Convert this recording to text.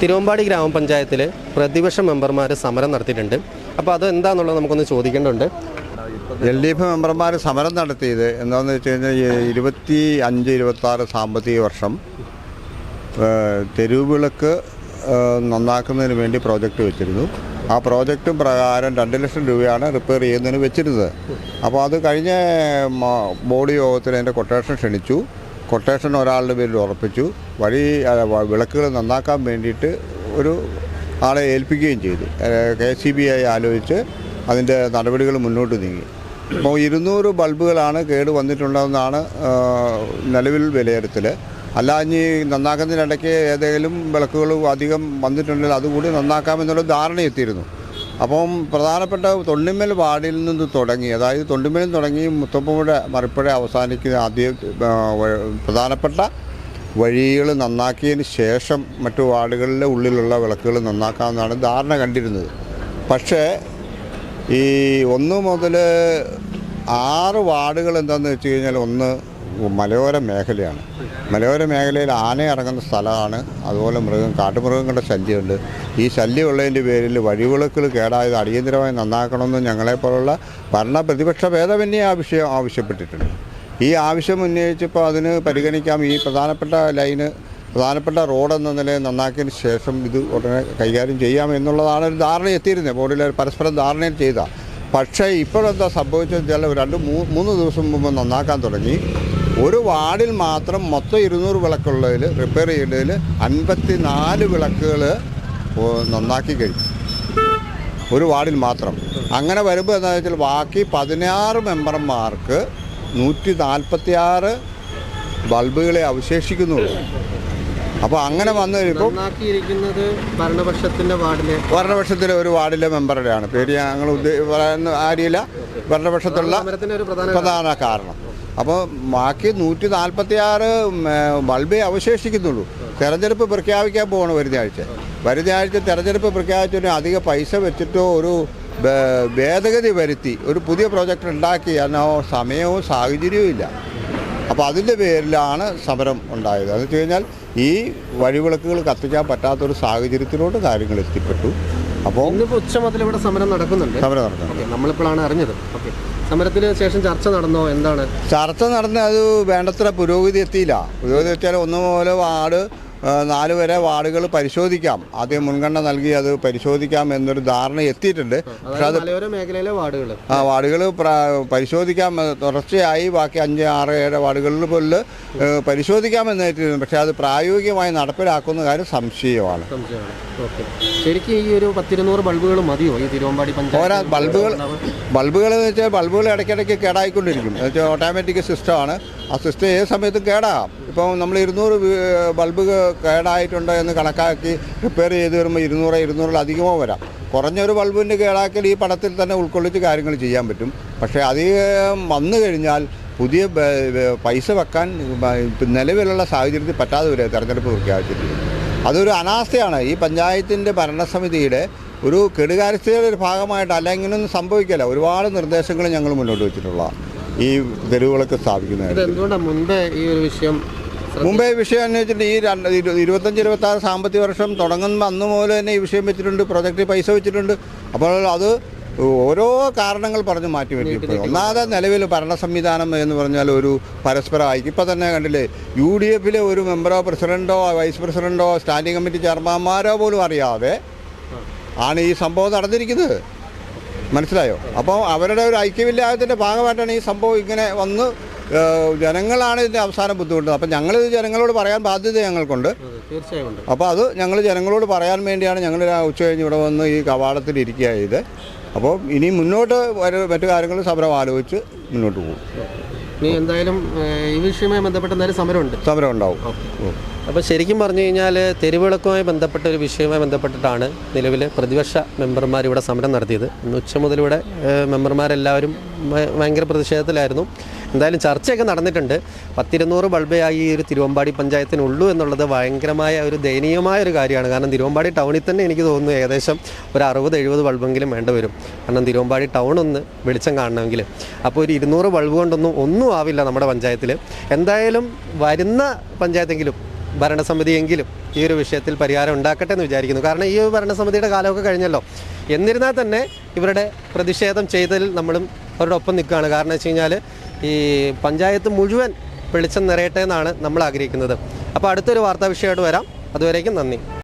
തിരുവമ്പാടി ഗ്രാമപഞ്ചായത്തിൽ പ്രതിപക്ഷ മെമ്പർമാർ സമരം നടത്തിയിട്ടുണ്ട്. അപ്പോൾ അത് എന്താണെന്നുള്ളത് നമുക്കൊന്ന് ചോദിക്കേണ്ടതുണ്ട്. എൽ ഡി എഫ് മെമ്പർമാർ സമരം നടത്തിയത് എന്താണെന്ന് വെച്ച് കഴിഞ്ഞാൽ ഇരുപത്തി അഞ്ച് ഇരുപത്തി ആറ് സാമ്പത്തിക വർഷം തെരുവിളക്ക് തെരുവ് നന്നാക്കുന്നതിന് വേണ്ടി പ്രോജക്റ്റ് വെച്ചിരുന്നു. ആ പ്രോജക്റ്റ് പ്രകാരം രണ്ട് ലക്ഷം രൂപയാണ് റിപ്പയർ ചെയ്യുന്നതിന് വെച്ചിരുന്നത്. അപ്പോൾ അത് കഴിഞ്ഞ ബോഡി യോഗത്തിൽ അതിന്റെ കൊട്ടേഷൻ ക്ഷണിച്ചു. കൊട്ടേഷൻ ഒരാളുടെ പേരിൽ ഉറപ്പിച്ചു. വഴി വിളക്കുകൾ നന്നാക്കാൻ വേണ്ടിയിട്ട് ഒരു ആളെ ഏൽപ്പിക്കുകയും ചെയ്തു. കെ സി ബി ഐ ആലോചിച്ച് അതിന്റെ നടപടികൾ മുന്നോട്ട് നീങ്ങി. അപ്പോൾ ഇരുന്നൂറ് ബൾബുകളാണ് കേട് വന്നിട്ടുണ്ടെന്നാണ് നിലവിൽ വിലയിരുത്തൽ അല്ല ഇനി നന്നാക്കുന്നതിനിടയ്ക്ക് ഏതെങ്കിലും വിളക്കുകൾ അധികം വന്നിട്ടുണ്ടെങ്കിൽ അതുകൂടി നന്നാക്കാമെന്നുള്ള ധാരണ എത്തിയിരുന്നു അപ്പം പ്രധാനപ്പെട്ട തൊണ്ടിമ്മൽ വാർഡിൽ നിന്ന് തുടങ്ങി അതായത് തൊണ്ടിമ്മലിൽ തുടങ്ങി മുത്തപ്പുഴ മറിപ്പുഴ അവസാനിക്കുന്ന ആദ്യ പ്രധാനപ്പെട്ട വഴികൾ നന്നാക്കിയതിന് ശേഷം മറ്റു വാർഡുകളിലെ ഉള്ളിലുള്ള വിളക്കുകൾ നന്നാക്കാമെന്നാണ് ധാരണ കണ്ടിരുന്നത്. പക്ഷേ ഈ ഒന്ന് മുതൽ ആറ് വാർഡുകൾ എന്താണെന്ന് വെച്ച് കഴിഞ്ഞാൽ ഒന്ന് മലയോര മേഖലയാണ്. മലയോര മേഖലയിൽ ആന ഇറങ്ങുന്ന സ്ഥലമാണ്. അതുപോലെ മൃഗം കാട്ടുമൃഗങ്ങളുടെ ശല്യമുണ്ട്. ഈ ശല്യമുള്ളതിന്റെ പേരിൽ വഴിവിളക്കുകൾ കേടായത് അടിയന്തരമായി നന്നാക്കണമെന്ന് ഞങ്ങളെപ്പോലുള്ള ഭരണ പ്രതിപക്ഷ ഭേദമന്യേ ആ വിഷയം ആവശ്യപ്പെട്ടിട്ടുണ്ട്. ഈ ആവശ്യം ഉന്നയിച്ചപ്പോൾ അതിന് പരിഗണിക്കാം. ഈ പ്രധാനപ്പെട്ട ലൈന് പ്രധാനപ്പെട്ട റോഡ് എന്ന നിലയിൽ നന്നാക്കിയതിന് ശേഷം ഇത് ഉടനെ കൈകാര്യം ചെയ്യാം എന്നുള്ളതാണ് ഒരു ധാരണ എത്തിയിരുന്നത്. ബോർഡിൽ പരസ്പരം ധാരണയിൽ ചെയ്ത. പക്ഷേ ഇപ്പോഴെന്താ സംഭവിച്ചതെന്ന് വെച്ചാൽ രണ്ട് മൂന്ന് ദിവസം മുമ്പ് നന്നാക്കാൻ തുടങ്ങി. ഒരു വാർഡിൽ മാത്രം മൊത്തം ഇരുന്നൂറ് വിളക്കുള്ളതിൽ റിപ്പയർ ചെയ്യേണ്ടതിൽ അൻപത്തി നാല് വിളക്കുകൾ നന്നാക്കി കഴിഞ്ഞു. ഒരു വാർഡിൽ മാത്രം. അങ്ങനെ വരുമ്പോൾ എന്താ വെച്ചാൽ ബാക്കി പതിനാറ് മെമ്പർമാർക്ക് നൂറ്റി നാൽപ്പത്തി ആറ് ബൾബുകളെ അവശേഷിക്കുന്നുള്ളൂ. അപ്പോൾ അങ്ങനെ വന്നു കഴിയുമ്പോൾ ഭരണപക്ഷത്തിന്റെ വാർഡിലെ ഭരണപക്ഷത്തിലെ ഒരു വാർഡിലെ മെമ്പറുടെയാണ്. പേര് ഞങ്ങൾ ഉദ്ദേ- ആരിയില്ല? ഭരണപക്ഷത്തുള്ള പ്രധാന കാരണം. അപ്പോൾ ബാക്കി നൂറ്റി നാൽപ്പത്തി ആറ് ബൾബേ അവശേഷിക്കുന്നുള്ളൂ. തെരഞ്ഞെടുപ്പ് പ്രഖ്യാപിക്കാൻ പോകണം വരുന്ന ആഴ്ച വരുന്ന ആഴ്ച തെരഞ്ഞെടുപ്പ് പ്രഖ്യാപിച്ചതിന് അധിക പൈസ വെച്ചിട്ടോ ഒരു ഭേദഗതി വരുത്തി ഒരു പുതിയ പ്രോജക്റ്റ് ഉണ്ടാക്കി എന്നോ സമയവും സാഹചര്യവും ഇല്ല. അപ്പോൾ അതിന്റെ പേരിലാണ് സമരം ഉണ്ടായത്. എന്ന് വെച്ച് കഴിഞ്ഞാൽ ഈ വഴിവിളക്കുകൾ കത്തിക്കാൻ പറ്റാത്തൊരു സാഹചര്യത്തിലോട്ട് കാര്യങ്ങൾ എത്തിപ്പെട്ടു. അപ്പോൾ ഇന്നിപ്പോൾ ഉച്ച മുതൽ ഇവിടെ സമരം നടക്കുന്നുണ്ട്. സമരം നടക്കുന്നുണ്ട്. നമ്മളിപ്പോഴാണ് അറിഞ്ഞത്. ഓക്കെ. സമരത്തിന് ശേഷം ചർച്ച നടന്നോ? എന്താണ്? ചർച്ച നടന്ന അത് വേണ്ടത്ര പുരോഗതി എത്തിയില്ല. പുരോഗതി എത്തിയാൽ ഒന്നുപോലെ വാർഡ് നാല് വരെ വാർഡുകൾ പരിശോധിക്കാം. ആദ്യം മുൻഗണന നൽകി അത് പരിശോധിക്കാം എന്നൊരു ധാരണ എത്തിയിട്ടുണ്ട്. പക്ഷേ അത് മേഖലയിലെ വാർഡുകൾ ആ വാർഡുകൾ പരിശോധിക്കാം തുടർച്ചയായി ബാക്കി അഞ്ച് ആറ് ഏഴ് വാർഡുകളിൽ പോലും പരിശോധിക്കാമെന്ന് എത്തിയിരുന്നു പക്ഷേ അത് പ്രായോഗികമായി നടപ്പിലാക്കുന്ന കാര്യം സംശയമാണ്. ശരിക്കും ഈ ഒരു പത്തിരുന്നൂറ് ബൾബുകൾ മതിയോ? ഈ തിരുവമ്പാടി ബൾബുകൾ ബൾബുകൾ എന്ന് വെച്ചാൽ ബൾബുകൾ ഇടയ്ക്കിടയ്ക്ക് കേടായിക്കൊണ്ടിരിക്കും. എന്ന് വെച്ചാൽ ഓട്ടോമാറ്റിക് സിസ്റ്റമാണ്. ആ സിസ്റ്റം ഏത് സമയത്തും കേടാകാം ഇപ്പോൾ നമ്മൾ ഇരുന്നൂറ് ബൾബ് കേടായിട്ടുണ്ട് എന്ന് കണക്കാക്കി റിപ്പയർ ചെയ്ത് വരുമ്പോൾ ഇരുന്നൂറ് ഇരുന്നൂറിലധികമോ വരാം. കുറഞ്ഞൊരു ബൾബിന്റെ കേടാക്കൽ ഈ പടത്തിൽ തന്നെ ഉൾക്കൊള്ളിച്ച് കാര്യങ്ങൾ ചെയ്യാൻ പറ്റും. പക്ഷേ അധികം വന്നു കഴിഞ്ഞാൽ പുതിയ പൈസ വെക്കാൻ നിലവിലുള്ള സാഹചര്യത്തിൽ പറ്റാതെ വരിക തെരഞ്ഞെടുപ്പ് പ്രഖ്യാപിച്ചിട്ടുണ്ട് അതൊരു അനാസ്ഥയാണ്. ഈ പഞ്ചായത്തിന്റെ ഭരണസമിതിയുടെ ഒരു കെടുകാര്യസ്ഥയുടെ ഒരു ഭാഗമായിട്ട് അല്ലെങ്കിലൊന്നും സംഭവിക്കില്ല. ഒരുപാട് നിർദ്ദേശങ്ങൾ ഞങ്ങൾ മുന്നോട്ട് വെച്ചിട്ടുള്ള ഈ തെരുവുകളൊക്കെ സ്ഥാപിക്കുന്നത് മുമ്പേ ഈ ഒരു വിഷയം വിഷയം എന്ന് ഈ രണ്ട് ഇരു- ഇരുപത്തഞ്ച് ഇരുപത്തി ആറ് സാമ്പത്തിക വർഷം തുടങ്ങുന്ന അന്ന് മുതൽ തന്നെ ഈ വിഷയം വെച്ചിട്ടുണ്ട് പ്രൊജക്റ്റിൽ പൈസ വെച്ചിട്ടുണ്ട്. അപ്പോൾ അത് ഓരോ കാരണങ്ങൾ പറഞ്ഞ് മാറ്റി വെച്ചിട്ടുണ്ട് ഒന്നാമത് നിലവിൽ ഭരണ സംവിധാനം എന്ന് പറഞ്ഞാൽ ഒരു പരസ്പരമായി ഇപ്പം തന്നെ കണ്ടില്ലേ യു ഡി എഫിലെ ഒരു മെമ്പറോ പ്രസിഡന്റോ വൈസ് പ്രസിഡന്റോ സ്റ്റാൻഡിംഗ് കമ്മിറ്റി ചെയർമാന്മാരോ പോലും അറിയാതെ ആണ് ഈ സംഭവം നടന്നിരിക്കുന്നത്. മനസ്സിലായോ? അപ്പോൾ അവരുടെ ഒരു ഐക്യമില്ലാത്തതിന്റെ ഭാഗമായിട്ടാണ് ഈ സംഭവം ഇങ്ങനെ വന്ന് ജനങ്ങളാണ് ഇതിന്റെ അവസാനം ബുദ്ധിമുട്ടുന്നത്. അപ്പം ഞങ്ങളിത് ജനങ്ങളോട് പറയാൻ ബാധ്യത ഞങ്ങൾക്കുണ്ട്. തീർച്ചയായും അപ്പോൾ അത് ഞങ്ങൾ ജനങ്ങളോട് പറയാൻ വേണ്ടിയാണ് ഞങ്ങൾ ഉച്ച കഴിഞ്ഞ് ഇവിടെ വന്ന് ഈ കവാടത്തിൽ ഇരിക്കുക ഇത്. അപ്പോൾ ഇനി മുന്നോട്ട് മറ്റു കാര്യങ്ങൾ സമരം ആലോചിച്ച് മുന്നോട്ട് പോകും. ഇനി എന്തായാലും ഈ വിഷയവുമായി ബന്ധപ്പെട്ട് എന്തായാലും സമരമുണ്ട്. സമരം ഉണ്ടാവും അപ്പോൾ ശരിക്കും പറഞ്ഞു കഴിഞ്ഞാൽ തെരുവിളക്കുമായി ബന്ധപ്പെട്ട ഒരു വിഷയവുമായി ബന്ധപ്പെട്ടിട്ടാണ് നിലവിൽ പ്രതിപക്ഷ മെമ്പർമാർ ഇവിടെ സമരം നടത്തിയത്. ഇന്ന് ഉച്ച മുതൽ ഇവിടെ മെമ്പർമാരെല്ലാവരും ഭയങ്കര പ്രതിഷേധത്തിലായിരുന്നു. എന്തായാലും ചർച്ചയൊക്കെ നടന്നിട്ടുണ്ട്. പത്തിരുന്നൂറ് ആയി ഈ ഒരു തിരുവമ്പാടി പഞ്ചായത്തിനുള്ളൂ എന്നുള്ളത് ഭയങ്കരമായ ഒരു ദയനീയമായ ഒരു കാര്യമാണ്. കാരണം തിരുവമ്പാടി ടൗണിൽ തന്നെ എനിക്ക് തോന്നുന്നു ഏകദേശം ഒരു അറുപത് എഴുപത് ബൾബെങ്കിലും വേണ്ട വരും. കാരണം തിരുവമ്പാടി ടൗൺ ഒന്ന് വെളിച്ചം കാണണമെങ്കിൽ. അപ്പോൾ ഒരു ഇരുന്നൂറ് ബൾബ് കൊണ്ടൊന്നും ഒന്നും ആവില്ല നമ്മുടെ പഞ്ചായത്തിൽ. എന്തായാലും വരുന്ന പഞ്ചായത്തെങ്കിലും ഭരണസമിതിയെങ്കിലും ഈ ഒരു വിഷയത്തിൽ പരിഹാരം ഉണ്ടാക്കട്ടെ എന്ന് വിചാരിക്കുന്നു. കാരണം ഈ ഭരണസമിതിയുടെ കാലമൊക്കെ കഴിഞ്ഞല്ലോ. എന്നിരുന്നാൽ തന്നെ ഇവരുടെ പ്രതിഷേധം ചെയ്തതിൽ നമ്മളും അവരുടെ ഒപ്പം നിൽക്കുകയാണ്. കാരണം വെച്ച് കഴിഞ്ഞാൽ ഈ പഞ്ചായത്ത് മുഴുവൻ വെളിച്ചം നിറയട്ടെ എന്നാണ് നമ്മൾ ആഗ്രഹിക്കുന്നത്. അപ്പോൾ അടുത്തൊരു വാർത്താ വിഷയമായിട്ട് വരാം. അതുവരേക്കും നന്ദി.